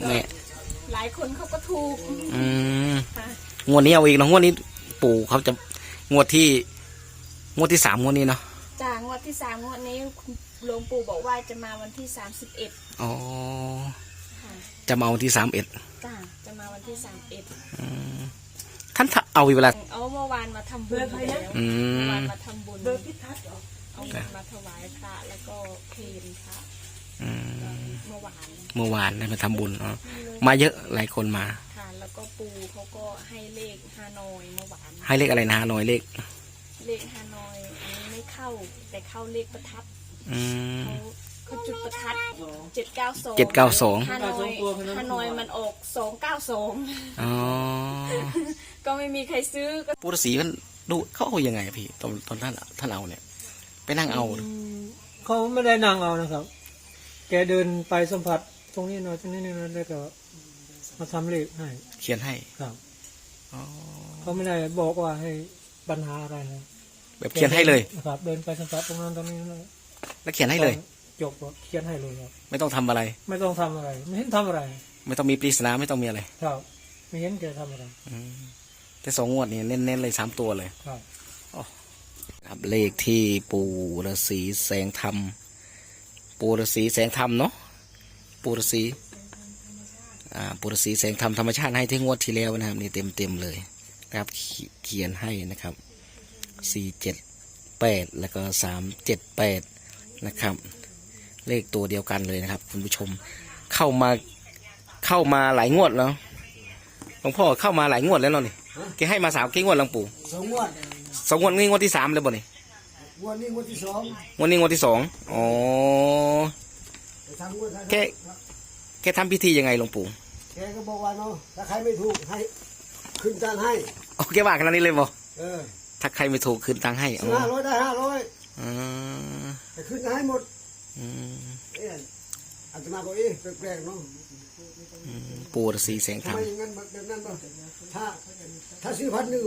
แม่หลายคนเขาก็ถูกอืมค่ะงวดนี้เอาอีกเนาะงวดนี้ปู่เขาจะงวดที่ งวดที่สามงวดนี้เนาะจากงวดที่สามงวดนี้หลวงปู่บอกว่าจะมาวันที่สามสิบเอ็ดอ๋อค่ะจะมาวันที่สามเอ็ดจ้าจะมาวันที่สามเอ็ดท่านเอาอีกเวลา เอาเมื่อวานมาทำบุญแล้วอืเมื่อมวานมาทำบุญเอาเงินมาถวายพระแล้วก็เพลนพระอืม เมื่อวานเมื่อวานได้มาทำบุญอ๋อมาเยอะหลายคนมา ค่ะ แล้วก็ปูเขาก็ให้เลขฮานอยเมื่อวานให้เลขอะไรนะหน่อยเลข เลขฮานอยอันนี้ไม่เข้า แต่เข้าเลขประทัดอืม เขาเขาจุดประทัดเจ็ดเก้าสอง792 ฮานอยฮานอยมันออกสองเก้าสองอ๋อก็ไม่มีใครซื้อก็ปูฤาษีมันดูเขาเอายังไงอะพี่ตอนตอนท่านท่านเอาเนี่ย ไปนั่งเอาเหรอเขาไม่ได้นั่งเอานะครับ แกเดินไปสัมผัส ตรงนี้หน่อยตรงนี้หน่อยแล้วก็มาทำเลขให้เขียนให้ครับอ๋อเขาไม่ได้บอกว่าให้ปัญหาอะไรนะแบบเขียนให้เลยนะครับ เดินไปสัมผัสตรงนั้นตรงนี้เลยแล้วเขียนให้เลย จบก็เขียนให้เลยครับไม่ต้องทำอะไร ไม่ต้องทำอะไร ไม่เห็นทำอะไร ไม่ต้องมีปริศนาไม่ต้องมีอะไร ครับ ไม่เห็นแกทำอะไรอืมแต่สองงวดนี่เน้นๆเลยสามตัวเลย ครับครับเลขที่ปู่ฤาษีแสงธรรม ปู่ฤาษีแสงธรรมเนาะปู่ฤาษีอ่าปู่ฤาษีแสงธรรมธรรมชาติให้ที่งวดที่แล้วนะครับนี่เต็มเต็มๆเลยนะครับเขีเขียนให้นะครับสี่เจ็ดแปดแล้วก็สามเจ็ดแปดนะครับ เลขตัวเดียวกันเลยนะครับ คุณผู้ชมเข้ามาเข้ามาหลายงวดแล้วหลวงพ่อเข้ามาหลายงวดแล้วเนาะนี่แกให้มาสามกี่งวดหลวงปู่สองงวดสองงวดนี้งวดที่สามแล้วบ่นี่ งวดนี้งวดที่สองงวดนี้งวดที่สองอ๋อไปทำงวดท้ายแกแกทำพิธียังไงหลวงปู่แกก็บอกว่าเนาะถ้าใครไม่ถูกให้ขึ้นตังค์ให้โอ้แกว่าขนาดนี้เลยบ่เออถ้าใครไม่ถูกคืนตังค์ให้อ๋อห้าร้อยได้ห้าร้อยอืมแต่ขึ้นให้หมดอืมเอ๊ะอาตมาบอกเอ๊ะแปลกๆเนาะปู่ฤาษีแสงธทำรรไมมอย่างนั้นแบบนั้นบ้างถ้าถ้าซื้อพันหนึ่ง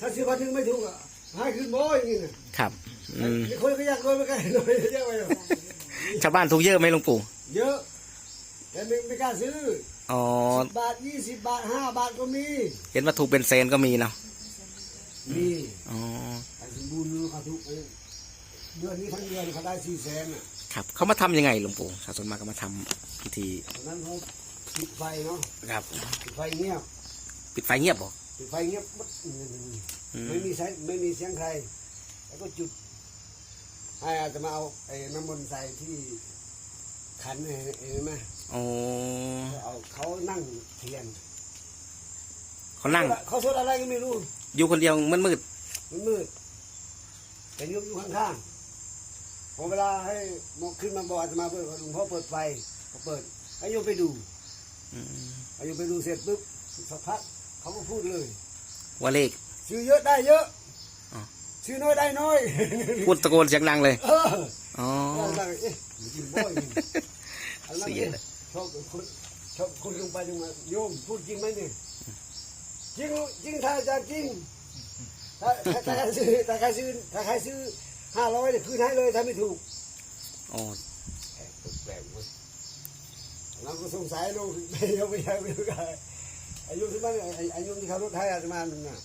ถ้าซื้อพันหนึ่งไม่ถูกอะ ให้ขึ้นบ่อยอย่างนี้นะครับอืมมีคนก็อยากรวยเหมือนกันรวยเยอะไปหรอกชาวบ้านถูกเยอะไหมหลวงปู่ เยอะ แต่ไม่ไม่กล้าซื้ออ๋อ สิบบาทยี่สิบบาทห้าบาทก็มีเห็นว่าถูกเป็นแสนก็มีเนาะ มีอ๋อ ไอ้สมบูรณ์เขาถูกเองเดือนนี้ทั้งเดือนเขาได้สี่แสนอะครับ เขามาทำยังไงหลวงปู่ชาวสวนมากก็มาทำพิธี ตอนนั้นเขาปิดไฟเนาะครับ ปิดไฟเงียบปิดไฟเงียบบ่ปิดไฟเงียบหมดอืม ไม่มีเสียงไม่มีเสียงใคร แล้วก็จุดให้อาตมาเอาไอ้น้ำมนต์ใส่ที่ขันเนี่ยเห็นไหมอ๋อเอาเขานั่งเทียนเขานั่ง เขาสวดอะไรก็ไม่รู้ อยู่คนเดียวมันมืดมันมืดแต่ยกอยู่ข้างๆพอเวลาให้มกขึ้นมาบอกอาตมาเปิดหลวงพ่อเปิดไฟเขาเปิดให้โยมไปดูอืมอายุไปดูเสร็จปุ๊บสักพักเขาก็พูดเลย ว่าเลข ซื้อเยอะได้เยอะอ๋อซื้อน้อยได้น้อยพูดตะโกนเสียงดังเลยเอออ๋อได้ได้เอ๊ะมันจริงบ่อยนี่อันนั้นเสียเอ๊ะชอบคนชอบคนลงไปลงมาโยมพูดจริงไหมเนี่ยจริงจริงถ้าจะจริงถ้าถ้าถ้าใครซื้อถ้าใครซื้อถ้าใครซื้อห้าร้อยเนี่ยคืนให้เลยถ้าไม่ถูกอ๋อแปลกๆเว้ยเราก็สงสัยลงไม่ยอมไม่ยอมไม่ยอมอายุที่บ้านไอ้อายุที่เขารถไทยอาตมาหนึ่งน่ะ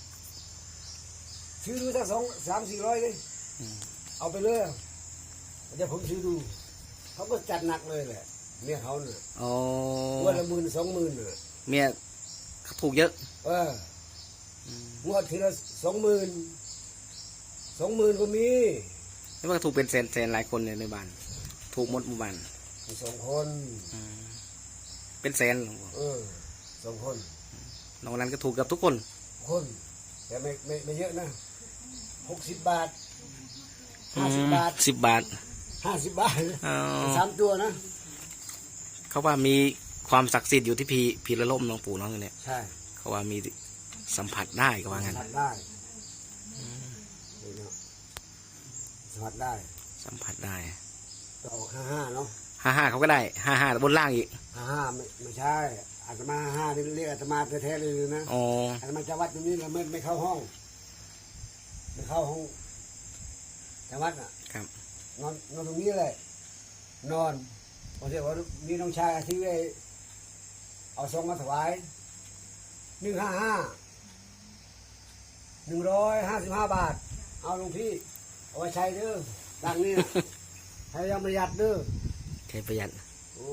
ซื้อดูสักสองสามสี่ร้อยเลยเอาไปเลยเดี๋ยวผมซื้อดู เขาก็จัดหนักเลยแหละเมียเขาเนี่ยอ๋อวันละหมื่นสองหมื่นน่ะเมียเขาถูกเยอะเออองวดทีละสองหมื่นสองหมื่นก็มีแล้วมันก็ถูกเป็นแสนแสนหลายคนเลยในบ้าน ถูกหมดหมู่บ้านสองคนเป็นแสนหลวงพ่อเออสองคนนอกนั้นก็ถูกกับทุกคน คน แต่ไม่ไม่ไม่เยอะนะ หกสิบบาทห้าสิบบาทสิบบาทห้าสิบบาทอ๋อสามตัวนะเขาว่ามีความศักดิ์สิทธิ์อยู่ที่พีพีระล่มหลวงปู่น้องเนี่ยใช่เขาว่ามีสัมผัสได้ก็ว่างั้นสัมผัสได้นี่เนาะสัมผัสได้ สัมผัสได้ก็ออกห้าห้าเนาะห้าห้าเขาก็ได้ห้าห้าบนล่างอีกห้าห้าไม่ไม่ใช่อาตมาห้าห้านี่เรียกอาตมาแท้ๆเลยนะอ๋ออาตมาจะวัดตรงนี้แล้วไม่ไม่เข้าห้องไม่ เข้าห้องจะวัดอะครับ นอนนอนตรงนี้เลย นอนพอเสร็จว่ามีน้องชายที่ไอ้เอาซองมาถวายหนึ่งห้าห้าหนึ่งร้อยห้าสิบห้าบาท เอาหลวงพี่ เอาไว้ใช้เด้อดังนี่นะพยายามประหยัดเด้อใช้ประหยัดโอ้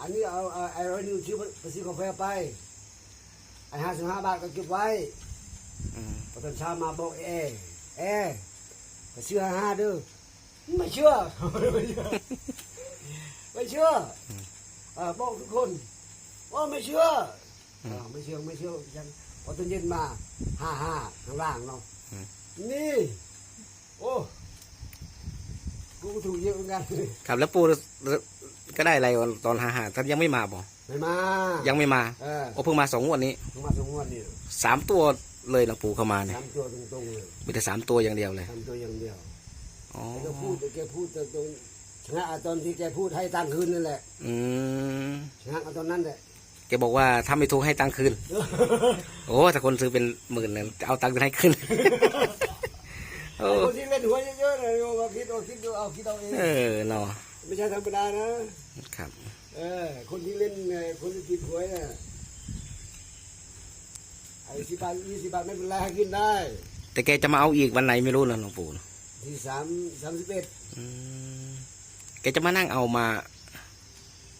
อันนี้เอาเอาไอ้ร้อยนิ้วชิ้วไปซื้อกาแฟไปไอ้ห้าสิบห้าบาทก็เก็บไว้ อืมพอตอนเช้ามาบอกเอเอไปซื้อห้าห้าเด้อไม่เชื่อ ไม่เชื่อไม่เชื่ออ่าบอกทุกคนว่าไม่เชื่ออ่าไม่เชื่อไม่เชื่อยังพอตอนเย็นมาห้าห้าข้างล่างเนาะนี่ โอ้กูก็ถูกเยอะเหมือนกันครับแล้วปูก็ได้อะไรตอนหาหาท่านยังไม่มาบ่ไม่มา ยังไม่มา เออโอ้เพิ่งมาสองงวดนี้มาสองงวดนี่สามตัว เลยหลวงปู่เข้ามาเนี่ยทำตัวตรงๆเลยมีแต่สามตัวอย่างเดียวเลยทำตัวอย่างเดียวอ๋อแกก็พูดแต่แกพูดแต่ตรงชนะตอนที่แกพูดให้ตังค์คืนนั่นแหละอืมชนะเอาตอนนั้นแหละแกบอกว่าถ้าไม่ถูกให้ตังค์คืน โอ้ถ้าคนซื้อเป็นหมื่นเนี่ยเอาตังค์คืนให้คืนโอ้ไอ้คนที่เล่นหัวเยอะๆเลยว่าคิดเอาคิดดูเอาคิดเอาเองเออเนาะไม่ใช่ธรรมดานะครับ เออ คนที่เล่นเอ่อคนที่ติดหวยน่ะ ไอ้สิบบาทยี่สิบบาทไม่เป็นไรให้กินได้แต่แกจะมาเอาอีกวันไหนไม่รู้นะหลวงปู่ที่สามสามสิบเอ็ดอืมแกจะมานั่งเอามา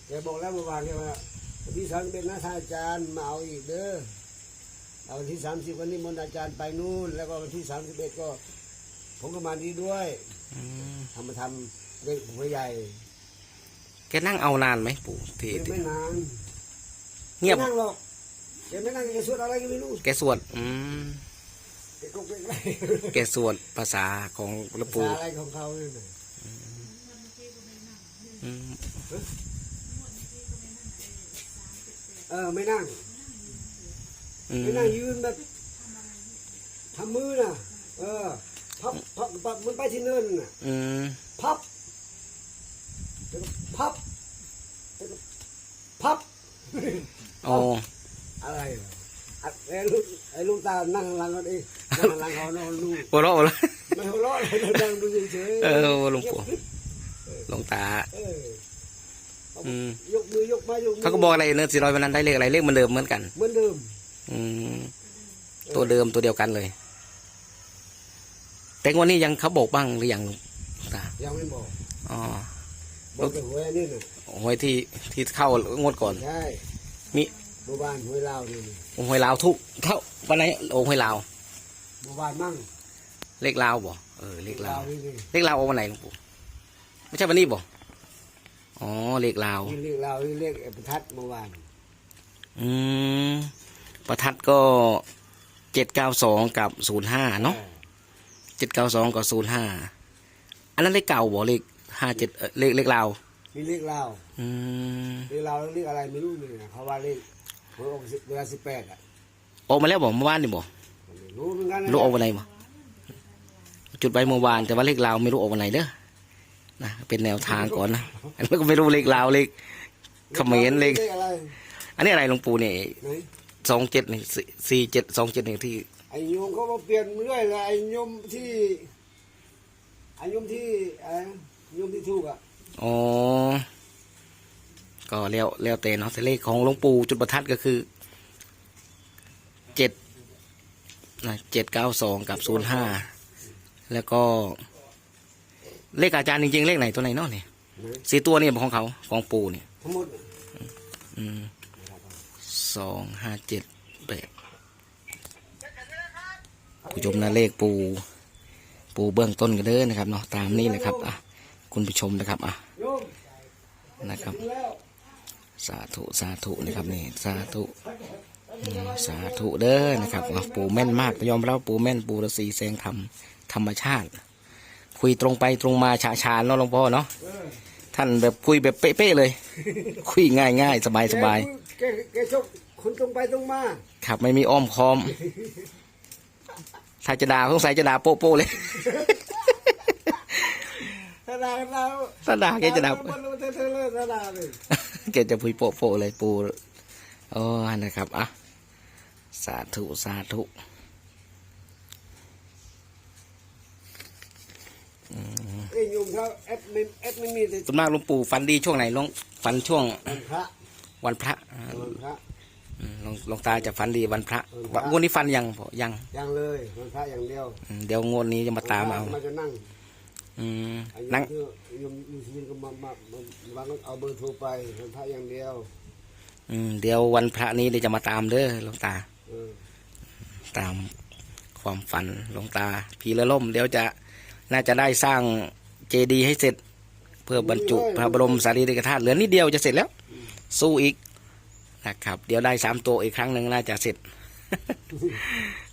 แกบอกแล้วเมื่อวานแกว่าวันที่สามสิบเอ็ดนะท่านอาจารย์มาเอาอีกเด้อเอาวันที่สามสิบวันนี้มนต์อาจารย์ไปนู่น แล้วก็วันที่สามสิบเอ็ดก็ ผมก็มาดีด้วยอืมทำมาทำเลขหัวใหญ่แกนั่งเอานานไหมปู่ที่ยังที่ไม่นานเงียบ ไม่นั่งหรอก แกไม่นั่งแกสวดอะไรก็ไม่รู้แกสวดอืมแกก็เป็นอะไรแกสวดภาษาของหลวงภาปู่ษาอะไรของเขาเนี่ยนะอืมเออไม่นั่งอืมไม่นั่งยืนแบบทำมือน่ะ เออพับพับพับมันไปที่เนินน่ะอืมพับแล้วก็พับแล้วก็พับโอ้ อะไรวะอะไอ้ลูกไอ้ลูกตานั่งข้างหลังเขาดินั่งข้างหลังเขานอนดูโหเราะเลยไม่หัวเราะเลยนั่งดูเฉยๆเออหลวงปู่หลวงตาเออเอาอืมยกมือยกไม้ยกมืเขาก็บอกอะไรเนื้อสี่ร้อยวันนั้นได้เลขอะไรเลขเหมือนเดิมเหมือนกันเหมือนเดิม อืมตัวเดิมตัวเดียวกันเลย แต่งวันนี้ยังเขาบอกบ้างหรือยังหลวงตายังไม่บอกอ๋อบอกแต่หวยอันนี่น่ะหวยที่ที่เข้างวดก่อนใช่มี หมู่บ้านหวยลาวนี่นี่หวยลาวทุกเข้าวันไหนโอ้หวยลาวหมู่บ้านมั่งเลขลาวบ่เออเลขลาวนี่นี่เลขลาวเอาวันไหนหลวงปู่ไม่ใช่วันนี้บ่อ๋อเลขลาวนี่เรียกลาวนี่เรียกประทัดเมื่อวานอืมประทัดก็เจ็ดเก้าสองกับศูนย์ห้าเนาะเจ็ดเก้าสองกับศูนย์ห้าอันนั้นเลขเก่าบ่เลขห้าเจ็ดเลขเลขลาวนี่เรียกลาวอืมเรียกลาวแล้วเรียกอะไรไม่รู้เลยนะเขาว่าเรียก หวยออกสิบเวลาสิบแปดอะออกมาแล้วบ่เมื่อวานนี่บ่ไม่รู้เหมือนกันนะรู้ออกวันไหนบ่จุดไปเมื่อวานแต่ว่าเลขลาวไม่รู้ออกวันไหนเด้อนะเป็นแนวทางก่อนนะอันนี้ก็ไม่รู้เลขลาวเลขเขมรเลขเรียกอะไรอันนี้อะไรหลวงปู่เนี่ยไหนสองเจ็ดนี่สี่เจ็ดสองเจ็ดนี่ที่ไอ้โยมเขามาเปลี่ยนเรื่อยเลยไอ้โยมที่ไอ้โยมที่อะไรนะโยมที่ถูกอะ อ๋อ ก็แล้วแล้วแต่เนาะแต่เลขของหลวงปู่จุดประทัดก็คือเจ็ดนะเจ็ดเก้าสองกับศูนย์ห้าแล้วก็ เลขอาจารย์จริง ๆ เลขไหนตัวไหนเนาะเนี่ยไหนสี่ตัวนี่ของเขาของปู่เนี่ยทั้งหมดอืมสองห้าเจ็ดแปดผู้ชมนะเลขปูปูเบื้องต้นกันเด้อนะครับเนาะตามนี้นะครับอะคุณผู้ชมนะครับอะโยมนะครับถึงแล้ว สาธุสาธุนะครับนี่สาธุอืมสาธุเด้อนะครับอะปู่แม่นมากยอมรับปู่แม่นปู่ฤาษีแสงธรรมธรรมชาติ คุยตรงไปตรงมาชาชาญเนาะหลวงพ่อเนาะเออท่านแบบคุยแบบเป๊ะๆเลย คุยง่ายง่ายๆสบายสบายแกแกชกคนตรงไปตรงมาครับไม่มีอ้อมค้อมถ้าจะด่าสงสัยจะด่าโป๊ะๆเลยถ้าด่ากันแล้วถ้าด่าแกจะด่ามันรู้เธอเธอเลยถ้าด่าเลย แกจะพุยโปะโปะเลยปูโอ้นะครับอะสาธุ สาธุไอ้โยมเขาแอดมินแอดมินมีแต่ส่วนมากหลวงปู่ฟันดีช่วงไหนหลวงฟันช่วงวันพระวันพระอ่าวันพระ อืมหลวงหลวงตาจะฝันดีวันพระวันพระงวดนี้ฟันยังพอยังยังเลยวันพระอย่างเดียวอืมเดี๋ยวงวดนี้จะมาตามเอา มันจะนั่ง อืมอายุนั่งที่ยมยูซีนก็มามามาบางก็เอาเบอร์โทรไปวันพระอย่างเดียว อืมเดี๋ยววันพระนี้เดี๋ยวจะมาตามเด้อหลวงตาเออตามความฝันหลวงตา พีละล่ม เดี๋ยวจะน่าจะได้สร้างเจดีย์ให้เสร็จ เพื่อบรรจุพระบรมสารีริกธาตุเหลือนิดเดียวจะเสร็จแล้ว สู้อีกนะครับ เดี๋ยวได้สามตัวอีกครั้งหนึ่งน่าจะเสร็จ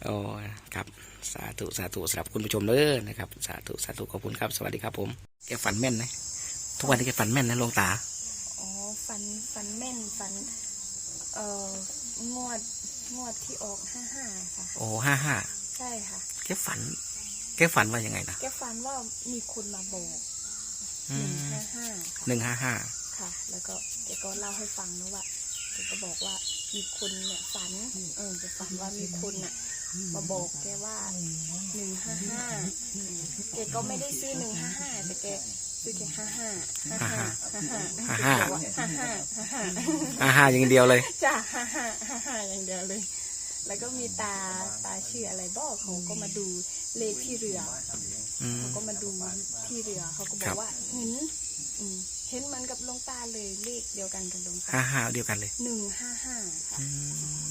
โอ้ครับ สาธุสาธุสำหรับคุณผู้ชมเด้อนะครับสาธุสาธุขอบคุณครับ สวัสดีครับผมแกฝันแม่นนะทุกวันนี้แกฝันแม่นนะหลวงตาอ๋อฟันฟันแม่นฟันเอ่องวดงวดที่ออกห้าห้าค่ะโอ้ห้าห้าใช่ค่ะแกฝัน แกฝันว่ายังไงนะแกฟันว่ามีคนมาบอกอืหนึ่งมห้าห้าค่ะหนึ่งห้าห้าค่ะ แล้วก็แกก็เล่าให้ฟังนะว่าแกก็บอกว่ามีคนเนี่ยฝันเออแกฝันว่ามีคนน่ะ มาบอกแกว่าหนึ่งห้าห้าแกก็ไม่ได้ซื้อหนึ่งห้าห้าแต่แกซื้อแค่ห้าห้าห้าห้าห้าห้าห้าห้าห้าห้าห้าห้าห้าห้าอย่างเดียวเลยจ้าห้าห้าห้าห้าอย่างเดียวเลย แล้วก็มีตาตาชื่ออะไรบอกเขาก็มาดูเลขที่เรืออืมเขาก็มาดูที่เรือเขาก็บอครักบว่าเห็นอืมเห็นมันกับหลวงตาเลยเลขเดียวกันกับหลวงตาห้าห้าเดียวกันเลยหนึ่งห้าห้าค่ะอืม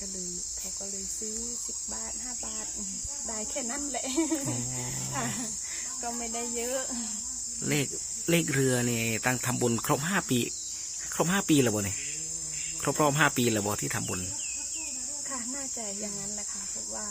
ก็ก็เลยเขาก็เลยซื้อสิบบาทห้าบาทอืมได้แค่นั้นแหละโอ้ค่ะก็ไม่ได้เยอะ เลขเลขเรือเนี่ยตั้งทำบุญครบห้าปี ครบห้าปีแล้วบ่เนี่ยครบรอบห้าปีแล้วบ่ที่ทำบุญ ค่ะน่าจะอย่างนั้นแหละค่ะเพราะว่า